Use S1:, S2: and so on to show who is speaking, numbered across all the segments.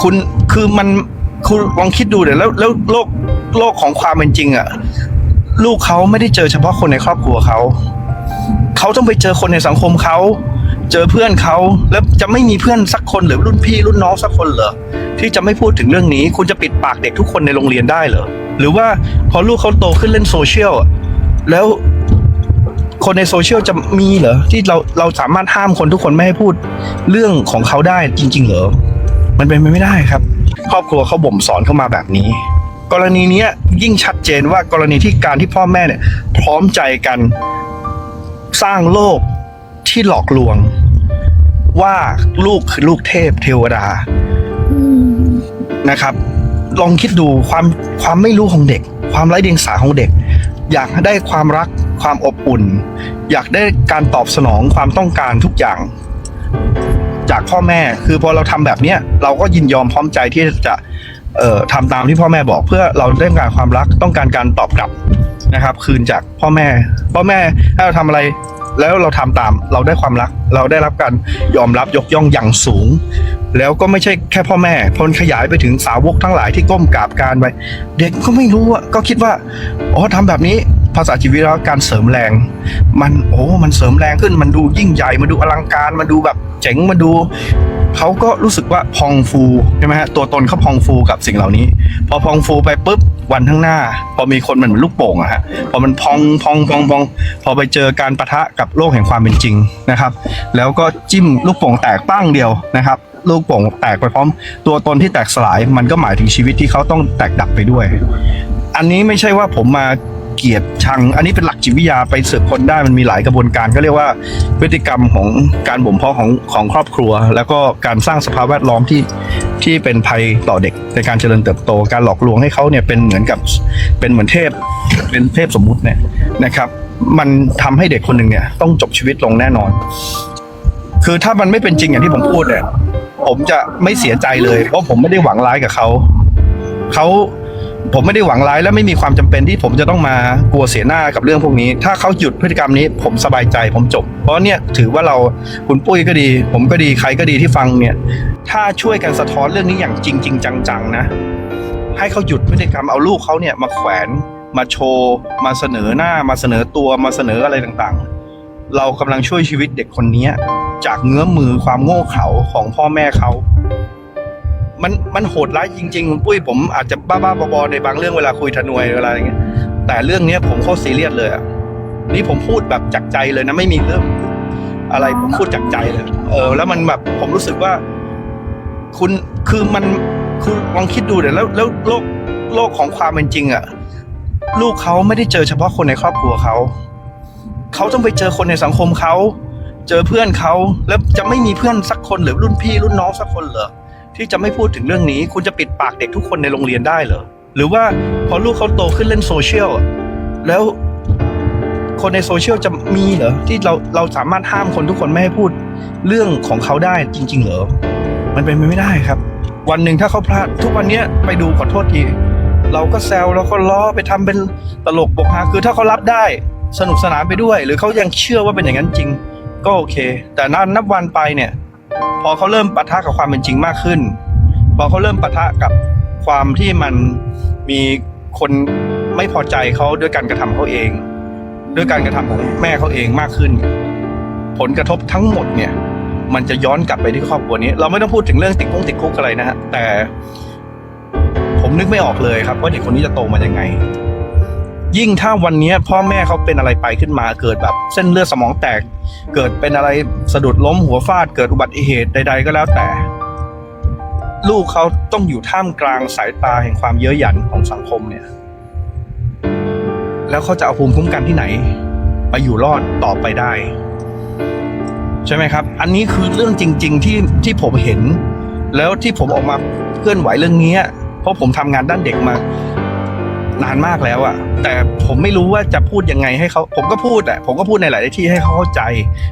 S1: คุณคือมันคุณลองคิดดูเดี๋ยวแล้วแล้วโลกโลกของความเป็นจริงอะลูกเขาไม่ได้เจอเฉพาะคนในครอบครัวเขาเขาต้องไปเจอคนในสังคมเขาเจอเพื่อนเขาแล้วจะไม่มีเพื่อนสักคนหรือรุ่นพี่รุ่นน้องสักคนเหรอที่จะไม่พูดถึงเรื่องนี้ คุณจะปิดปากเด็กทุกคนในโรงเรียนได้เหรอหรือว่าพอลูกเขาโตขึ้นเล่นโซเชียลแล้วคนในโซเชียลจะมีเหรอที่เราเราสามารถห้ามคนทุกคนไม่ให้พูดเรื่องของเขาได้จริง ๆ เหรอ มันเป็นไปไม่ได้ครับ ครอบครัวเขาบ่มสอนเข้ามาแบบนี้ กรณีนี้ยิ่งชัดเจนว่ากรณีที่การที่พ่อแม่เนี่ยพร้อมใจกันสร้างโลกที่หลอกลวง ว่าลูกคือลูกเทพเทวดานะครับ ลองคิดดูความความไม่รู้ของเด็ก ความไร้เดียงสาของเด็ก อยากได้ความรักความอบอุ่น อยากได้การตอบสนองความต้องการทุกอย่าง จากพ่อแม่ คือพอเราทำแบบเนี้ยเราก็ยินยอมพร้อมใจที่จะเอ่อทำตามที่พ่อแม่บอกเพื่อเราต้องการความรักต้องการการตอบกลับนะครับ คืนจากพ่อแม่ พ่อแม่ให้เราทำอะไรแล้วเราทำตามเราได้ความรัก เราได้รับการยอมรับยกย่องอย่างสูง แล้วก็ไม่ใช่แค่พ่อแม่พลขยายไปถึงสาวกทั้งหลายที่ก้มกราบการไปเด็กก็ไม่รู้อะก็คิดว่าอ๋อทำแบบนี้ ภาษาชีวิตแล้วการเสริมแรง มันโอ้มันเสริมแรงขึ้นมันดูยิ่งใหญ่มันดูอลังการมันดูแบบเจ๋งมันดูเขาก็รู้สึกว่าพองฟูใช่ไหมฮะตัวตนเขาพองฟูกับสิ่งเหล่านี้ พอพองฟูไปปุ๊บวันข้างหน้า พอมีคนมันเหมือนลูกโป่งอะฮะพอมันพองพองพองพอง พอไปเจอการประทะกับโลกแห่งความเป็นจริงนะครับ แล้วก็จิ้มลูกโป่งแตกปั้งเดียวนะครับลูกโป่งแตกไปพร้อม ตัวตนที่แตกสลาย มันก็หมายถึงชีวิตที่เขาต้องแตกดับไปด้วย อันนี้ไม่ใช่ว่าผมมา เกลียดชัง อันนี้เป็นหลักจิตวิทยาไปสืบค้นได้มันมีหลายกระบวนการก็เรียกว่าพฤติกรรมของการบ่มเพาะของของครอบครัว แล้วก็การสร้างสภาพแวดล้อมที่ที่เป็นภัยต่อเด็กในการเจริญเติบโต การหลอกลวงให้เขาเนี่ยเป็นเหมือนกับเป็นเหมือนเทพเป็นเทพสมมุติเนี่ยนะครับ มันทำให้เด็กคนหนึ่งเนี่ยต้องจบชีวิตลงแน่นอน คือถ้ามันไม่เป็นจริงอย่างที่ผมพูดเนี่ยผมจะไม่เสียใจเลย เพราะผมไม่ได้หวังร้ายกับเขาเขา ผมไม่ได้หวังร้ายและไม่มีความจำเป็นที่ผมจะต้องมากลัวเสียหน้ากับเรื่องพวกนี้ ถ้าเขาหยุดพฤติกรรมนี้ ผมสบายใจผมจบ เพราะเนี่ยถือว่าเราคุณปุ้ยก็ดี ผมก็ดีใครก็ดีที่ฟังเนี่ย ถ้าช่วยกันสะท้อนเรื่องนี้อย่างจริงจริงจังๆนะ ให้เขาหยุดพฤติกรรมเอาลูกเขาเนี่ยมาแขวนมาโชว์มาเสนอหน้ามาเสนอตัวมาเสนออะไรต่างๆ เรากำลังช่วยชีวิตเด็กคนนี้จากเงื้อมือความโง่เขลาของพ่อแม่เขา มันมันโหดร้ายจริงๆคุณปุ้ยผมอาจจะบ้าๆบอๆในบางเรื่องเวลาคุยทนวยเวลาอย่างเงี้ยแต่เรื่องเนี้ยผมโคตรซีเรียสเลยอะนี่ผมพูดแบบจากใจเลยนะไม่มีเรื่อง อะไรผมพูดจากใจเลยเออ แล้วมันแบบผมรู้สึกว่า คุณคือมันคือลองคิดดูเดี๋ยวแล้วแล้วโลกโลกของความเป็นจริงอะลูกเขาไม่ได้เจอเฉพาะคนในครอบครัวเขาเขาต้องไปเจอคนในสังคมเขาเจอเพื่อนเขาแล้วจะไม่มีเพื่อนสักคนหรือรุ่นพี่รุ่นน้องสักคนเหรอ ที่จะไม่พูดถึงเรื่องนี้ คุณจะปิดปากเด็กทุกคนในโรงเรียนได้เหรอหรือว่าพอลูกเขาโตขึ้นเล่นโซเชียลแล้วคนในโซเชียลจะมีเหรอที่เราเราสามารถห้ามคนทุกคนไม่ให้พูดเรื่องของเขาได้จริง ๆ เหรอ มันเป็นไปไม่ได้ครับ วันหนึ่งถ้าเขาพลาดทุกวันเนี้ยไปดูขอโทษทีเราก็แซวแล้วก็ล้อไปทำเป็นตลกบกฮาคือถ้าเขารับได้สนุกสนานไปด้วย หรือเขายังเชื่อว่าเป็นอย่างนั้นจริง ก็โอเค แต่นับวันไปเนี่ย พอเขาเริ่มปะทะกับความเป็นจริงมากขึ้น พอเขาเริ่มปะทะกับความที่มันมีคนไม่พอใจเขาด้วยการกระทำเขาเอง ด้วยการกระทำของแม่เขาเองมากขึ้น ผลกระทบทั้งหมดเนี่ย มันจะย้อนกลับไปที่ครอบครัวนี้ เราไม่ต้องพูดถึงเรื่องติดคุกติดคุกอะไรนะฮะแต่ ผมนึกไม่ออกเลยครับว่าเด็กคนนี้จะโตมายังไง ยิ่งถ้าวันนี้พ่อแม่เขาเป็นอะไรไปขึ้นมาเกิดแบบ เส้นเลือดสมองแตก เกิดเป็นอะไรสะดุดล้มหัวฟาดเกิดอุบัติเหตุใด ๆ ก็แล้วแต่ ลูกเขาต้องอยู่ท่ามกลางสายตาแห่งความเย้ยหยันของสังคมเนี่ย แล้วเขาจะเอาภูมิคุ้มกันที่ไหน ไปอยู่รอดต่อไปได้ ใช่ไหมครับ อันนี้คือเรื่องจริง ๆ ที่ที่ผมเห็น แล้วที่ผมออกมาเคลื่อนไหวเรื่องนี้เพราะผมทำงานด้านเด็กมา นานมากแล้วอะแต่ผมไม่รู้ว่าจะพูดยังไงให้เขาผมก็พูดอะผมก็พูดในหลายที่ให้เขาเข้าใจ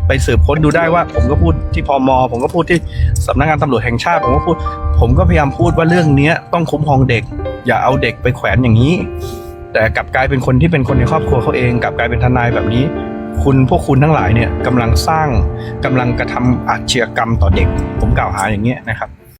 S1: ไปสืบค้นดูได้ว่า ผมก็พูดที่พมผมก็พูดที่สำนักงานตำรวจแห่งชาติผมก็พูด ผมก็พยายามพูดว่าเรื่องเนี้ยต้องคุ้มครองเด็ก อย่าเอาเด็กไปแขวนอย่างนี้ แต่กลับกลายเป็นคนที่เป็นคนในครอบครัวเขาเองกลับกลายเป็นทนายแบบนี้ คุณพวกคุณทั้งหลายเนี่ยกำลังสร้างกำลังกระทำอาชญากรรมต่อเด็ก ผมกล่าวหาอย่างเงี้ยนะครับ